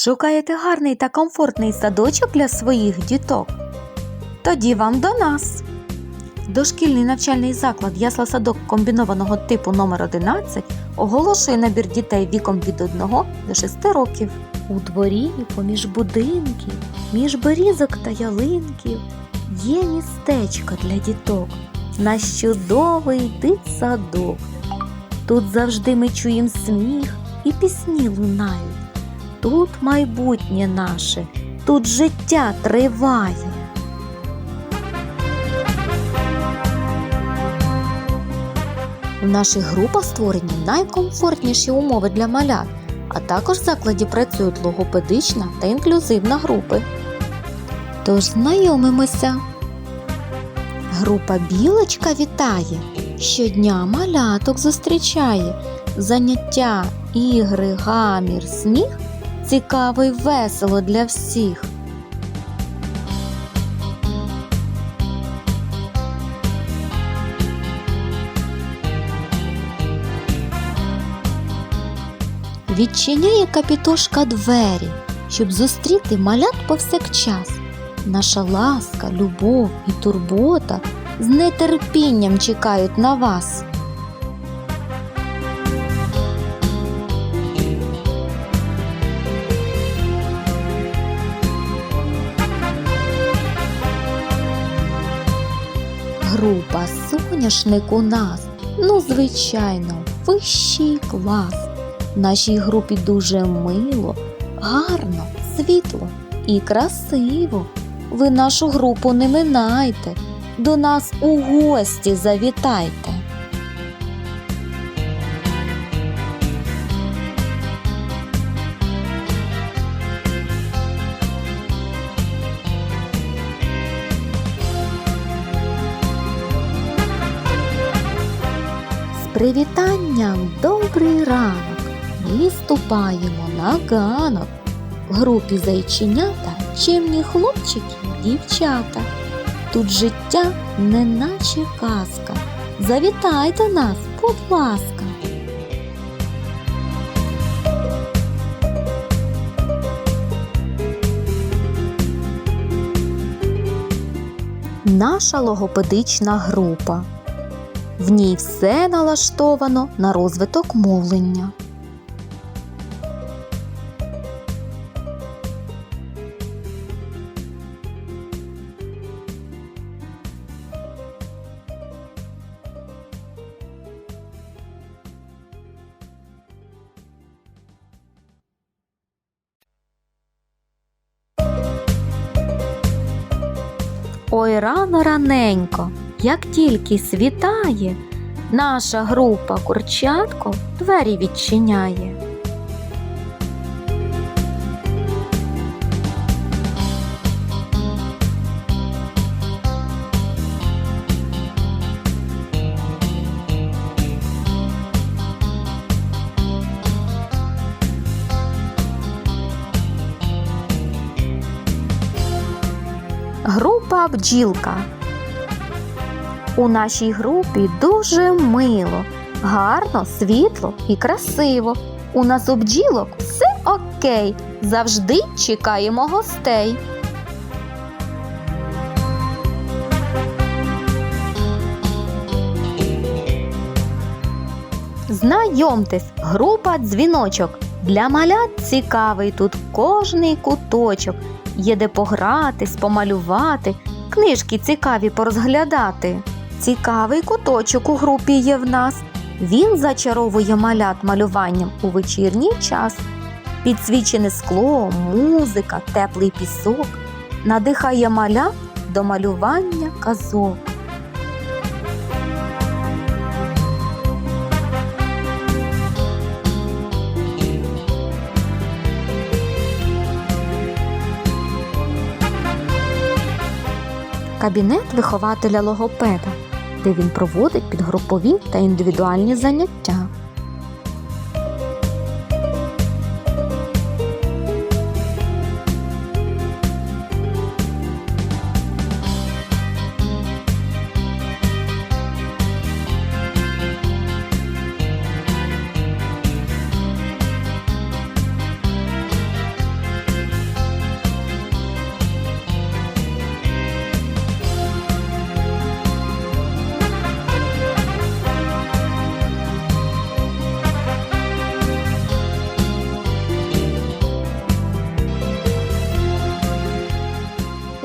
Шукаєте гарний та комфортний садочок для своїх діток? Тоді вам до нас. Дошкільний навчальний заклад ясла садок комбінованого типу номер 11 оголошує набір дітей віком від 1 до 6 років. У дворі, поміж будинків, між берізок та ялинків є містечко для діток, наш чудовий дитсадок. Тут завжди ми чуємо сміх і пісні лунають. Тут майбутнє наше, тут життя триває. В наших групах створені найкомфортніші умови для малят, а також в закладі працюють логопедична та інклюзивна групи. Тож знайомимося. Група Білочка вітає, щодня маляток зустрічає, заняття, ігри, гамір, сміх цікаво й весело для всіх. Відчиняє капітошка двері, щоб зустріти малят повсякчас. Наша ласка, любов і турбота з нетерпінням чекають на вас. Група соняшник у нас, ну, звичайно, вищий клас. Нашій групі дуже мило, гарно, світло і красиво. Ви нашу групу не минайте, до нас у гості завітайте. Привітанням добрий ранок. Ми ступаємо на ганок. В групі зайченята чимні хлопчики дівчата. Тут життя неначе казка. Завітайте нас, будь ласка. Наша логопедична група. В ній все налаштовано на розвиток мовлення. Ой рано раненько, як тільки світає, наша група курчатко двері відчиняє. Група бджілка. У нашій групі дуже мило, гарно, світло і красиво. У нас у бджілок все окей. Завжди чекаємо гостей. Знайомтесь, група дзвіночок. Для малят цікавий тут кожний куточок. Є де погратись, помалювати, книжки цікаві порозглядати. Цікавий куточок у групі є в нас. Він зачаровує малят малюванням у вечірній час. Підсвічене скло, музика, теплий пісок надихає малят до малювання казок. Кабінет вихователя логопеда, де він проводить підгрупові та індивідуальні заняття.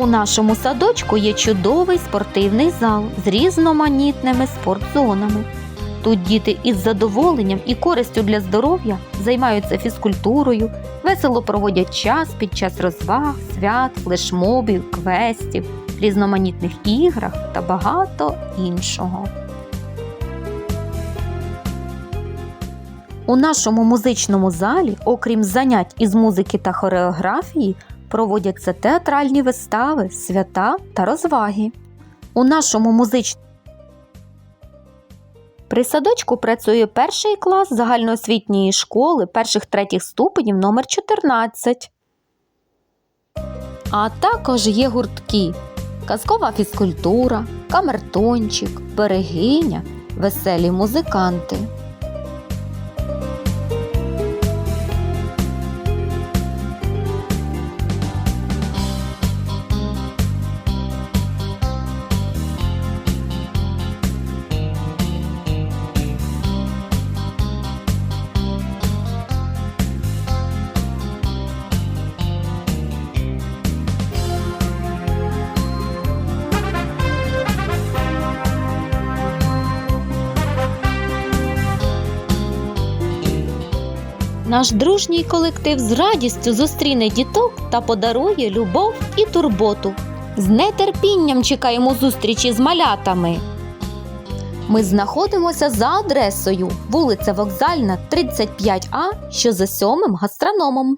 У нашому садочку є чудовий спортивний зал з різноманітними спортзонами. Тут діти із задоволенням і користю для здоров'я займаються фізкультурою, весело проводять час під час розваг, свят, флешмобів, квестів, різноманітних іграх та багато іншого. У нашому музичному залі, окрім занять із музики та хореографії, проводяться театральні вистави, свята та розваги. У нашому музичному при садочку працює перший клас загальноосвітньої школи перших третіх ступенів номер 14. А також є гуртки казкова фізкультура, камертончик, берегиня, веселі музиканти. Наш дружній колектив з радістю зустріне діток та подарує любов і турботу. З нетерпінням чекаємо зустрічі з малятами. Ми знаходимося за адресою вулиця Вокзальна, 35А, що за сьомим гастрономом.